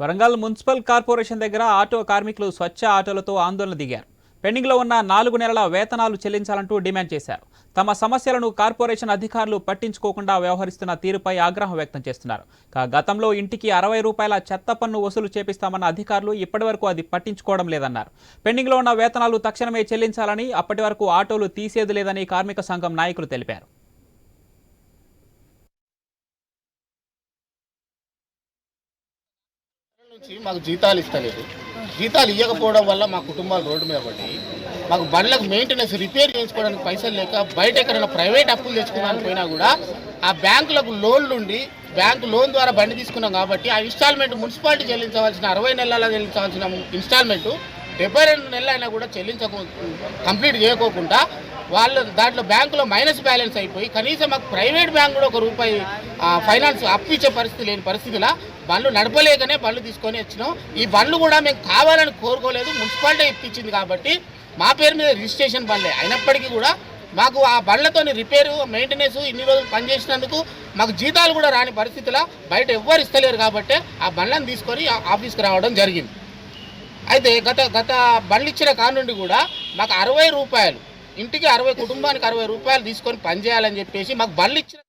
Warangal municipal corporation దగ్గర auto కార్మికులు స్వచ్ఛ ఆటోలతో ఆందోళన దిగారు. పెండింగ్లో ఉన్న నాలుగు నెలల వేతనాలు చెల్లించాలంటూ డిమాండ్ చేశారు. తమ సమస్యలను కార్పొరేషన్ అధికారులు పట్టించుకోకుండా వ్యవహరిస్తున్న తీరుపై ఆగ్రహం వ్యక్తం చేస్తున్నారు. కా- గతంలో ఇంటికి అరవై రూపాయల చెత్త పన్ను వసూలు చేపిస్తామన్న అధికారులు ఇప్పటివరకు అది పట్టించుకోవడం లేదన్నారు. పెండింగ్లో ఉన్న వేతనాలు తక్షణమే చెల్లించాలని అప్పటి వరకు ఆటోలు తీసేది లేదని కార్మిక సంఘం నాయకులు తెలిపారు. నుంచి మాకు జీతాలు ఇస్తలేదు. జీతాలు ఇవ్వకపోవడం వల్ల మా కుటుంబాలు రోడ్డు మీద పడి మాకు బండ్లకు మెయింటెనెన్స్ రిపేర్ చేయించుకోవడానికి పైసలు లేక బయట ఎక్కడైనా ప్రైవేట్ అప్పులు తెచ్చుకోవడానికి పోయినా కూడా ఆ బ్యాంకులకు లోన్లు ఉండి బ్యాంకు లోన్ ద్వారా బండి తీసుకున్నాం కాబట్టి ఆ ఇన్స్టాల్మెంట్ మున్సిపాలిటీ చెల్లించవలసిన అరవై నెలల చెల్లించవలసిన ఇన్స్టాల్మెంట్ డెబ్బై రెండు నెలలు అయినా కూడా చెల్లించకు కంప్లీట్ చేయకోకుండా వాళ్ళు దాంట్లో బ్యాంకులో మైనస్ బ్యాలెన్స్ అయిపోయి కనీసం మాకు ప్రైవేట్ బ్యాంక్ కూడా ఒక రూపాయి ఫైనాన్స్ అప్పు ఇచ్చే పరిస్థితి లేని పరిస్థితిలో బండ్లు నడపలేకనే బండ్లు తీసుకొని వచ్చినాం. ఈ బండ్లు కూడా మేము కావాలని కోరుకోలేదు. మున్సిపాలిటీ ఇప్పించింది కాబట్టి మా పేరు మీద రిజిస్ట్రేషన్ బండ్లే. అయినప్పటికీ కూడా మాకు ఆ బండ్లతో రిపేరు మెయింటెనెన్స్ ఇన్ని రోజులు పనిచేసినందుకు మాకు జీతాలు కూడా రాని పరిస్థితిలో బయట ఎవ్వరు ఇస్తలేరు కాబట్టి ఆ బండ్లను తీసుకొని ఆ- ఆఫీస్కి రావడం జరిగింది. అయితే గత గత బండ్లు ఇచ్చిన కూడా మాకు అరవై రూపాయలు ఇంటికి అరవై కుటుంబానికి అరవై రూపాయలు తీసుకొని పనిచేయాలని చెప్పేసి మాకు బండ్లు ఇచ్చిన